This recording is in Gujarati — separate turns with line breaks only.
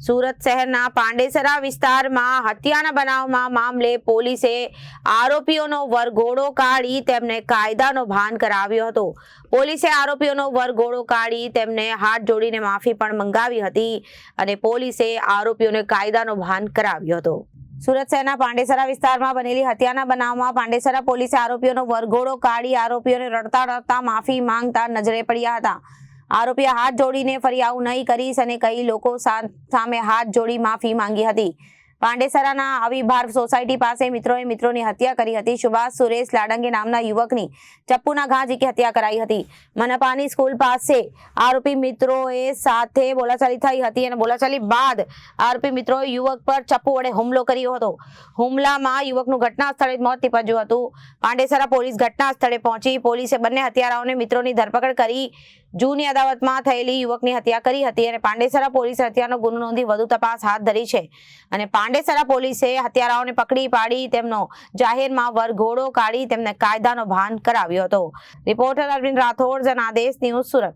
સુરત શહેરના પાંડેસરા વિસ્તારમાં હત્યાના બનાવમાં મામલે પોલીસે આરોપીઓનો વરઘોડો કાઢી તેમને કાયદાનો ભાન કરાવ્યો હતો. પોલીસે આરોપીઓનો વરઘોડો કાઢી તેમને હાથ જોડીને માફી પણ મંગાવી હતી અને પોલીસે આરોપીઓને કાયદાનો ભાન કરાવ્યો હતો. સુરત શહેરના પાંડેસરા વિસ્તારમાં બનેલી હત્યાના બનાવમાં પાંડેસરા પોલીસે આરોપીઓનો વરઘોડો કાઢી આરોપીઓને રડતા રડતા માફી માંગતા નજરે પડ્યા હતા. આરોપીએ હાથ જોડીને ફરી નહીં કરીશ અને કઈ લોકો સામે હાથ જોડી માફી માંગી હતી. પાંડેસરાના અવિભાર સોસાયટી પાસે મિત્રોએ મિત્રોની હત્યા કરી હતી. સુભાષ સુરેશ લાડંગે નામના યુવકની ચપ્પુના ઘા ઝીકી હત્યા કરાઈ હતી. મનપાની સ્કૂલ પાસે આરોપી મિત્રોએ સાથે બોલાચાલી થઈ હતી અને બોલાચાલી બાદ આરોપી મિત્રોએ યુવક પર ચપ્પુ વડે હુમલો કર્યો હતો. હુમલામાં યુવકનું ઘટના સ્થળે મોત નીપજ્યું હતું. પાંડેસરા પોલીસ ઘટના સ્થળે પહોંચી પોલીસે બંને હત્યારાઓને મિત્રોની ધરપકડ કરી જૂની અદાવતમાં થયેલી યુવકની હત્યા કરી હતી અને પાંડેસરા પોલીસે હત્યાનો ગુનો નોંધી વધુ તપાસ હાથ ધરી છે. અને પાંડેસરા પોલીસે હત્યારાઓને પકડી પાડી તેમનો જાહેરમાં વરઘોડો કાઢી તેમને કાયદાનો ભાન કરાવ્યો હતો. Reporter Arvind Rathod, Janadesh news Surat.